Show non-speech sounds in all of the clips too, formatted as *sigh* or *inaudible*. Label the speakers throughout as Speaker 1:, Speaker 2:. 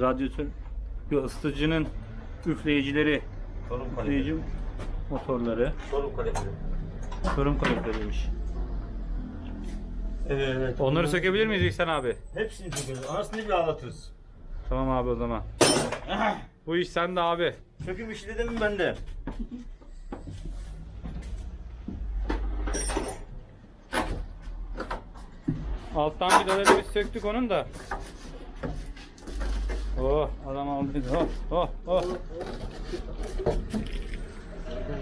Speaker 1: radyatör yok, ısıtıcının üfleyicileri,
Speaker 2: Sorun
Speaker 1: üfleyici motorları,
Speaker 2: Sorun kalefleri.
Speaker 1: sorun kalorifleriymiş.
Speaker 2: Evet.
Speaker 1: Onları sökebilir miyiz İhsan abi?
Speaker 2: Hepsini sökeriz. Anasını bile ağlatırız.
Speaker 1: Tamam abi o zaman. *laughs* Bu iş sende abi.
Speaker 2: Söküm işi dedim mi bende?
Speaker 1: Alttan vidaları biz söktük onun da. Oh adam aldı. Oh oh oh.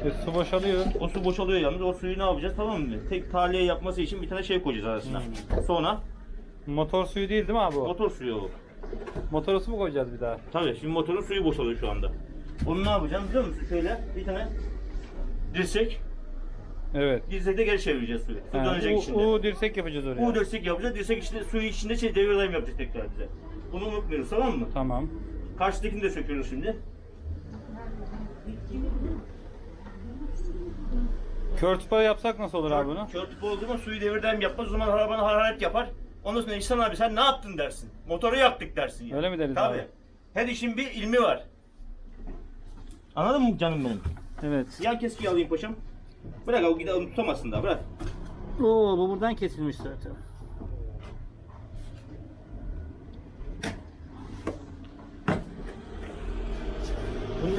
Speaker 1: E, su boşalıyor.
Speaker 2: O su boşalıyor yalnız. O suyu ne yapacağız tamam mı? Tek tahliye yapması için bir tane şey koyacağız arasına. Sonra
Speaker 1: Motor suyu değil değil mi abi o?
Speaker 2: motor suyu o.
Speaker 1: Motora su mu koyacağız bir daha?
Speaker 2: Tabii şimdi motorun suyu boşalıyor şu anda. Onu ne yapacağım biliyor musun? Şöyle bir tane dirsek.
Speaker 1: Evet.
Speaker 2: Dirsekte geri çevireceğiz suyu. Su
Speaker 1: Ha,
Speaker 2: dönecek
Speaker 1: U,
Speaker 2: içinde.
Speaker 1: U dirsek yapacağız oraya.
Speaker 2: Dirsek yapacağız. Dirsek içinde suyu içinde şey devir daim yapacak tekrar bize. Bunu unutmuyoruz tamam mı?
Speaker 1: Tamam.
Speaker 2: Karşıdakini de söküyoruz şimdi.
Speaker 1: Kör tıpa yapsak nasıl olur abi bunu?
Speaker 2: Kör tüpü olduğu zaman suyu devir daim yapmaz. O zaman arabanı hararet yapar. Ondan sonra İhsan abi sen ne yaptın dersin. Motoru yaktık dersin. Yani.
Speaker 1: Öyle mi deriz
Speaker 2: Tabii.
Speaker 1: abi?
Speaker 2: Her işin bir ilmi var. Anladın mı canım benim?
Speaker 1: Evet.
Speaker 2: Yan keskiyi alayım paşam. Bırak o gidelim tutamazsın daha bırak.
Speaker 1: Oo bu buradan kesilmiş zaten.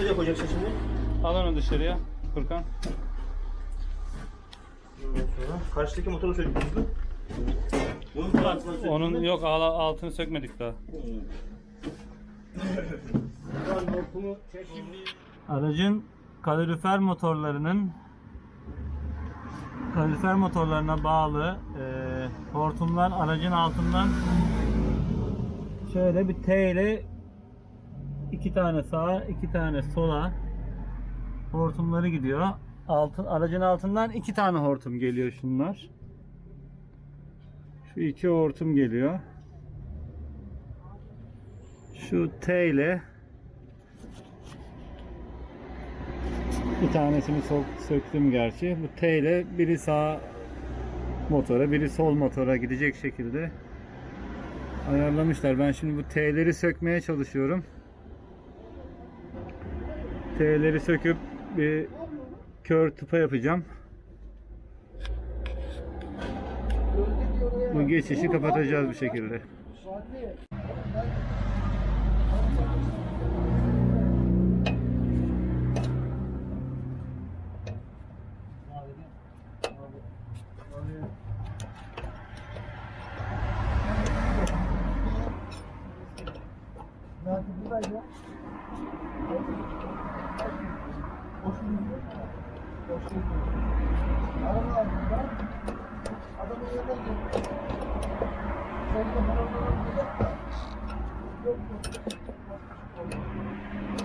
Speaker 2: Nereye koyacaksın şimdi?
Speaker 1: Al onu dışarıya Furkan.
Speaker 2: Karşıdaki motoru söküyoruz mu? Bunun altına söküyoruz
Speaker 1: Onun yok ala- altını sökmedik daha. Aracın kalorifer motorlarının kalorifer motorlarına bağlı e, hortumlar aracın altından şöyle bir T ile iki tane sağa iki tane sola hortumları gidiyor. Altın, aracın altından iki tane hortum geliyor şunlar. Şu iki hortum geliyor. Şu T ile Bir tanesini sok- söktüm gerçi. Bu T ile biri sağ motora, biri sol motora gidecek şekilde ayarlamışlar. Ben şimdi bu T'leri sökmeye çalışıyorum. T'leri söküp bir kör tıpa yapacağım. Bu geçişi kapatacağız bir şekilde.
Speaker 3: Thank you.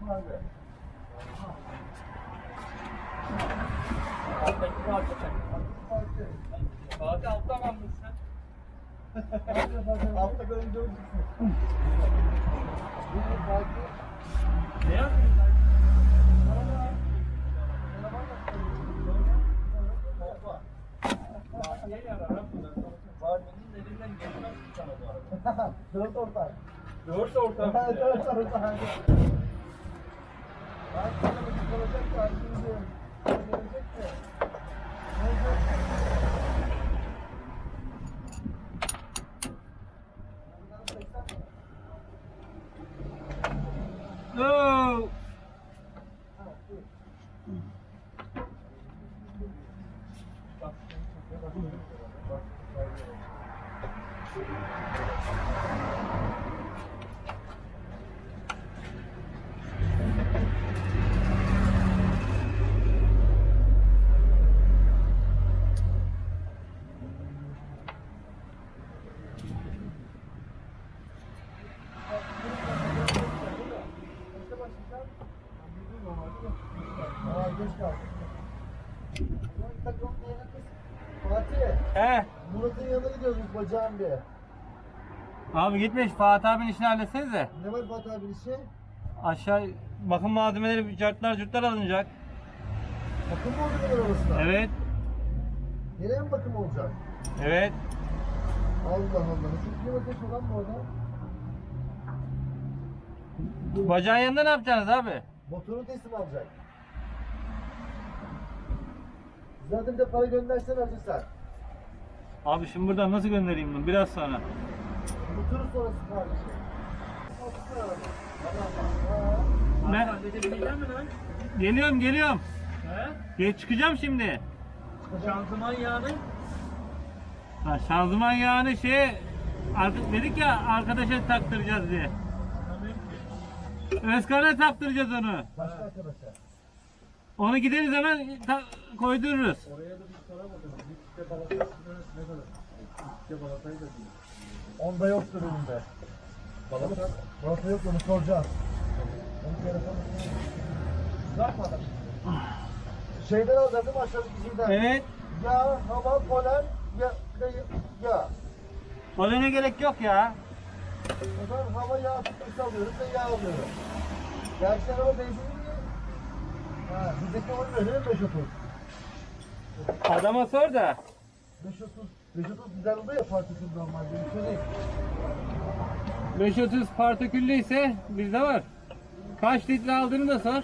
Speaker 3: ha bunlar. Fatih'in elinden gelmez ki sana bu arada.
Speaker 4: Dört ortak.
Speaker 3: Dört ortam.
Speaker 4: Dört ortak.
Speaker 1: No.
Speaker 4: Aa geç kaldık. Takım yerine kız. Fatih,
Speaker 1: He.
Speaker 4: Murat'ın yanına gidiyoruz biz bacağım bir.
Speaker 1: Abi gitmiş Fatih abinin işini halletsenize.
Speaker 4: Ne var Fatih abinin işi?
Speaker 1: Aşağı bakım malzemeleri cartlar cürtler alınacak.
Speaker 4: Bakım mı bunun arasında?
Speaker 1: Evet.
Speaker 4: Nereye mi bakım olacak?
Speaker 1: Evet.
Speaker 4: Allah Allah. Nasıl kilometre falan mı orada?
Speaker 1: Bacağın yanında ne yapacaksınız abi?
Speaker 4: Motorunu teslim alacak. Zaten bir de para göndersen hazırsan.
Speaker 1: Abi şimdi buradan nasıl göndereyim bunu biraz sonra?
Speaker 4: Sonrası.
Speaker 1: Ben
Speaker 3: Halledebilirler mi lan?
Speaker 1: geliyorum geliyorum.
Speaker 3: He?
Speaker 1: Geç çıkacağım şimdi.
Speaker 3: Şanzıman yağını
Speaker 1: Ha, şanzıman yağını şey artık dedik ya arkadaşa taktıracağız diye. Özkan'a taktıracağız onu.
Speaker 4: Başka arkadaşa.
Speaker 1: Onu gideriz hemen koydururuz.
Speaker 4: Oraya da bir para bakalım. Bir kitle balatası ne kadar? Bir kitle balatayı da değil. Onda yoktur önünde. Balata? Balata yok onu soracağız. Onu telefonu Uzatmadan. Şeyden alacağız değil mi aşağıdaki şeyden?
Speaker 1: Evet.
Speaker 4: Yağ, hava, polen, ya, de yağ.
Speaker 1: Polene gerek yok ya.
Speaker 4: O zaman hava yağ tutması alıyoruz ve yağ alıyoruz. Gerçekten hava benzini mi? Ha, bizdeki olmuyor değil mi 530?
Speaker 1: Adama sor da.
Speaker 4: 530, 530 güzel oluyor ya partikül normalde. Bir şey değil.
Speaker 1: 530 partiküllü ise bizde var. Kaç litre aldığını da sor.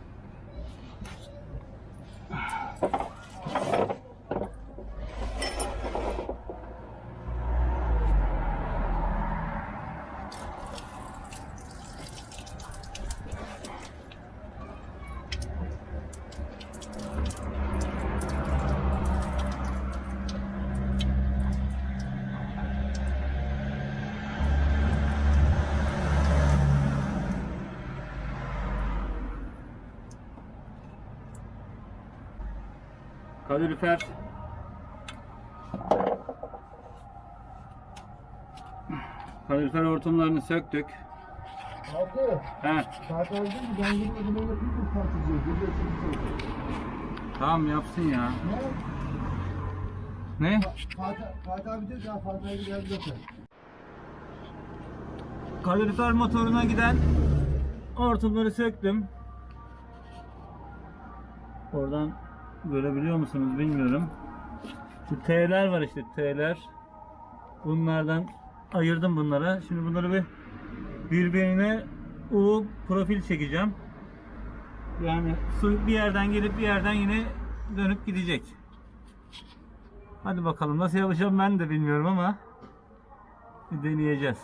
Speaker 1: Kalorifer Kalorifer hortumlarını söktük.
Speaker 4: Abi,
Speaker 1: He,
Speaker 4: tartışıyor?
Speaker 1: Tamam yapsın ya.
Speaker 4: Ne?
Speaker 1: Ne?
Speaker 4: Fatih, Fatih abi diyor ki "Ha, Fatih abi geldi zaten.
Speaker 1: Kalorifer motoruna giden hortumları söktüm. Oradan görebiliyor musunuz bilmiyorum. Şu T'ler var işte T'ler. Bunlardan ayırdım bunlara. Şimdi bunları bir birbirine U profil çekeceğim. Yani su bir yerden gelip bir yerden yine dönüp gidecek. Hadi bakalım nasıl yapacağım ben de bilmiyorum ama deneyeceğiz.